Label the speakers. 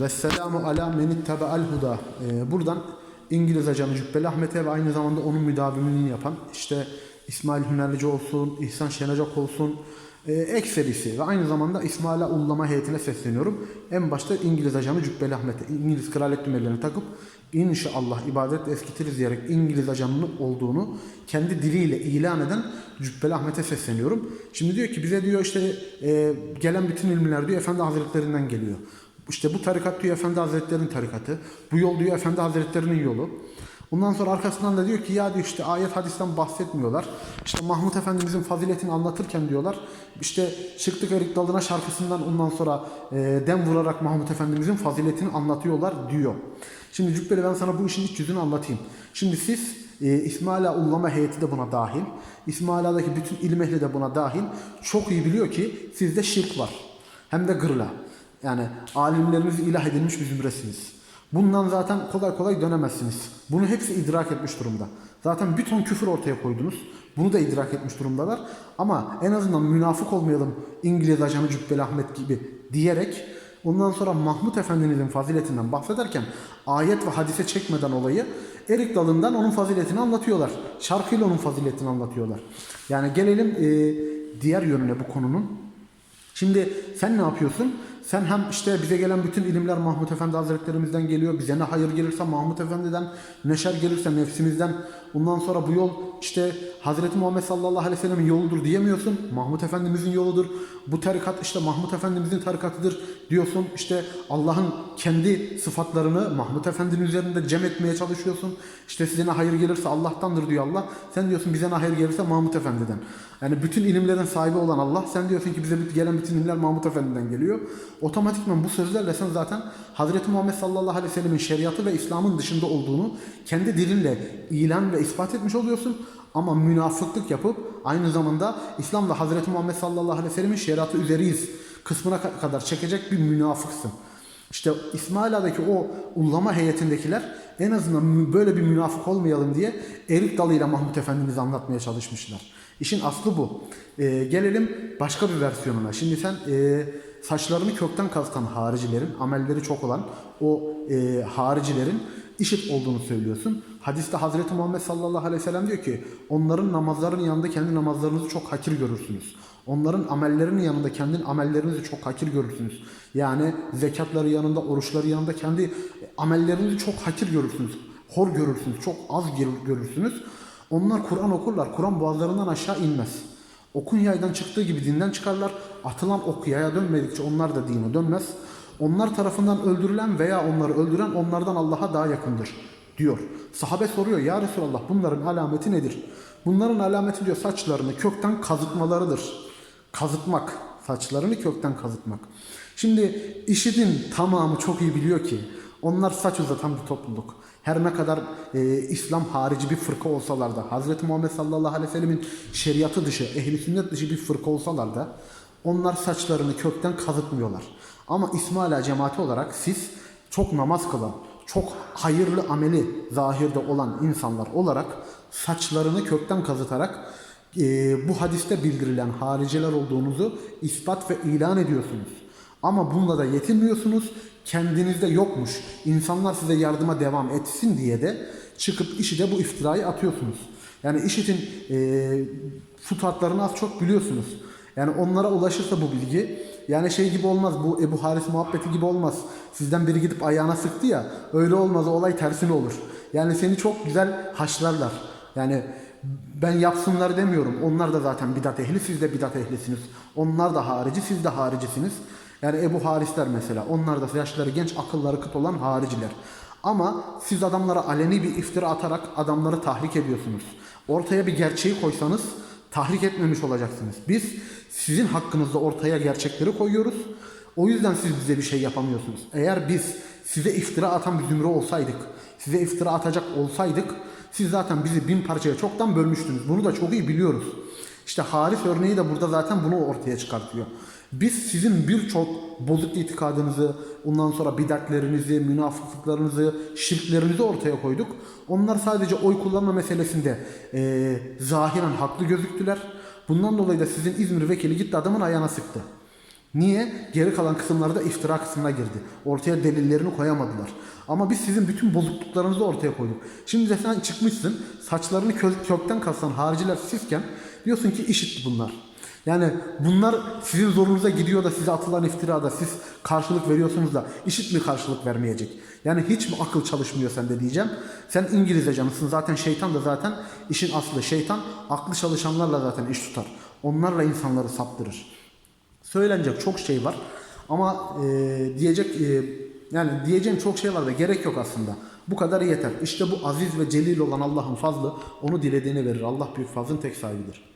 Speaker 1: Ve selamu ala menittebe al huda. Ee, buradan İngiliz ajanı Cübbeli Ahmet'e ve aynı zamanda onun müdavimini yapan işte İsmail Hünerlici olsun, İhsan Şenacak olsun, e, ekserisi ve aynı zamanda İsmail'e ullama heyetine sesleniyorum. En başta İngiliz ajanı Cübbeli Ahmet'e, İngiliz kraliyet dümenlerini takıp inşallah ibadet eskitiriz diyerek İngiliz ajanının olduğunu kendi diliyle ilan eden Cübbeli Ahmet'e sesleniyorum. Şimdi diyor ki bize diyor işte e, gelen bütün ilmiler diyor Efendi Hazretlerinden geliyor. İşte bu tarikat diyor Efendi Hazretleri'nin tarikatı. Bu yol diyor Efendi Hazretleri'nin yolu. Ondan sonra arkasından da diyor ki ya diyor işte ayet hadisten bahsetmiyorlar. İşte Mahmut Efendimizin faziletini anlatırken diyorlar. İşte çıktık erik dalına şarkısından ondan sonra e, dem vurarak Mahmut Efendimizin faziletini anlatıyorlar diyor. Şimdi Cübbeli ben sana bu işin iç yüzünü anlatayım. Şimdi siz e, İsmaila Ullama heyeti de buna dahil. İsmaila'daki bütün ilim de buna dahil. Çok iyi biliyor ki sizde şirk var. Hem de gırla. Yani alimleriniz ilah edilmiş bir zümresiniz. Bundan zaten kolay kolay dönemezsiniz. Bunu hepsi idrak etmiş durumda. Zaten bir ton küfür ortaya koydunuz. Bunu da idrak etmiş durumdalar. Ama en azından münafık olmayalım İngiliz ajanı Cübbeli Ahmet gibi diyerek ondan sonra Mahmut Efendi'nin faziletinden bahsederken ayet ve hadise çekmeden olayı erik dalından onun faziletini anlatıyorlar. Şarkıyla onun faziletini anlatıyorlar. Yani gelelim e, diğer yönüne bu konunun. Şimdi sen ne yapıyorsun? Sen hem işte bize gelen bütün ilimler Mahmut Efendi Hazretlerimizden geliyor. Bize ne hayır gelirse Mahmut Efendi'den, ne şer gelirse nefsimizden. Ondan sonra bu yol işte Hazreti Muhammed sallallahu aleyhi ve sellem'in yoludur diyemiyorsun. Mahmut Efendimizin yoludur. Bu tarikat işte Mahmut Efendimizin tarikatıdır diyorsun. İşte Allah'ın kendi sıfatlarını Mahmut Efendi'nin üzerinde cem etmeye çalışıyorsun. İşte size ne hayır gelirse Allah'tandır diyor Allah. Sen diyorsun bize ne hayır gelirse Mahmut Efendi'den. Yani bütün ilimlerin sahibi olan Allah. Sen diyorsun ki bize gelen bütün ilimler Mahmut Efendi'den geliyor. Otomatikman bu sözlerle sen zaten Hazreti Muhammed sallallahu aleyhi ve sellemin şeriatı ve İslam'ın dışında olduğunu kendi dilinle ilan ve ispat etmiş oluyorsun. Ama münafıklık yapıp aynı zamanda İslam ve Hazreti Muhammed sallallahu aleyhi ve sellemin şeriatı üzeriyiz kısmına ka- kadar çekecek bir münafıksın. İşte İsmaila'daki o ullama heyetindekiler en azından böyle bir münafık olmayalım diye erik dalıyla Mahmut Efendimiz'i anlatmaya çalışmışlar. İşin aslı bu. Ee, gelelim başka bir versiyonuna. Şimdi sen e, saçlarını kökten kazıtan haricilerin, amelleri çok olan o e, haricilerin işit olduğunu söylüyorsun. Hadiste Hazreti Muhammed sallallahu aleyhi ve sellem diyor ki onların namazlarının yanında kendi namazlarınızı çok hakir görürsünüz. Onların amellerinin yanında kendi amellerinizi çok hakir görürsünüz. Yani zekatları yanında, oruçları yanında kendi amellerinizi çok hakir görürsünüz. Hor görürsünüz, çok az gör- görürsünüz. Onlar Kur'an okurlar. Kur'an boğazlarından aşağı inmez. Okun yaydan çıktığı gibi dinden çıkarlar. Atılan ok yaya dönmedikçe onlar da dine dönmez. Onlar tarafından öldürülen veya onları öldüren onlardan Allah'a daha yakındır diyor. Sahabe soruyor ya Resulallah bunların alameti nedir? Bunların alameti diyor saçlarını kökten kazıtmalarıdır. Kazıtmak. Saçlarını kökten kazıtmak. Şimdi işidin tamamı çok iyi biliyor ki onlar saç uzatan bir topluluk. Her ne kadar e, İslam harici bir fırka olsalar da, Hz. Muhammed sallallahu aleyhi ve sellemin şeriatı dışı, ehli sünnet dışı bir fırka olsalar da onlar saçlarını kökten kazıtmıyorlar. Ama İsmaila cemaati olarak siz çok namaz kılan, çok hayırlı ameli zahirde olan insanlar olarak saçlarını kökten kazıtarak e, bu hadiste bildirilen hariciler olduğunuzu ispat ve ilan ediyorsunuz. Ama bununla da yetinmiyorsunuz. Kendinizde yokmuş. İnsanlar size yardıma devam etsin diye de çıkıp işi de bu iftirayı atıyorsunuz. Yani IŞİD'in e, futatlarını az çok biliyorsunuz. Yani onlara ulaşırsa bu bilgi yani şey gibi olmaz bu Ebu Haris muhabbeti gibi olmaz. Sizden biri gidip ayağına sıktı ya öyle olmaz olay tersine olur. Yani seni çok güzel haşlarlar. Yani ben yapsınlar demiyorum. Onlar da zaten bidat ehli, siz de bidat ehlisiniz. Onlar da harici, siz de haricisiniz. Yani Ebu Harisler mesela, onlar da yaşları genç, akılları kıt olan hariciler. Ama siz adamlara aleni bir iftira atarak adamları tahrik ediyorsunuz. Ortaya bir gerçeği koysanız tahrik etmemiş olacaksınız. Biz sizin hakkınızda ortaya gerçekleri koyuyoruz. O yüzden siz bize bir şey yapamıyorsunuz. Eğer biz size iftira atan bir zümre olsaydık, size iftira atacak olsaydık siz zaten bizi bin parçaya çoktan bölmüştünüz. Bunu da çok iyi biliyoruz. İşte Haris örneği de burada zaten bunu ortaya çıkartıyor. Biz sizin birçok bozuk itikadınızı, ondan sonra bidatlerinizi, münafıklıklarınızı, şirklerinizi ortaya koyduk. Onlar sadece oy kullanma meselesinde eee zahiren haklı gözüktüler. Bundan dolayı da sizin İzmir vekili gitti adamın ayağına sıktı. Niye? Geri kalan kısımlarda iftira kısmına girdi. Ortaya delillerini koyamadılar. Ama biz sizin bütün bozukluklarınızı ortaya koyduk. Şimdi de sen çıkmışsın saçlarını kö- kökten kasan hariciler sizken diyorsun ki işit bunlar. Yani bunlar sizin zorunuza gidiyor da size atılan iftirada siz karşılık veriyorsunuz da işit mi karşılık vermeyecek? Yani hiç mi akıl çalışmıyor sende diyeceğim. Sen İngiliz ajanısın zaten şeytan da zaten işin aslı. Şeytan aklı çalışanlarla zaten iş tutar. Onlarla insanları saptırır. Söylenecek çok şey var ama e, diyecek e, yani diyeceğim çok şey var da gerek yok aslında. Bu kadar yeter. İşte bu aziz ve celil olan Allah'ın fazlı onu dilediğini verir. Allah büyük fazlın tek sahibidir.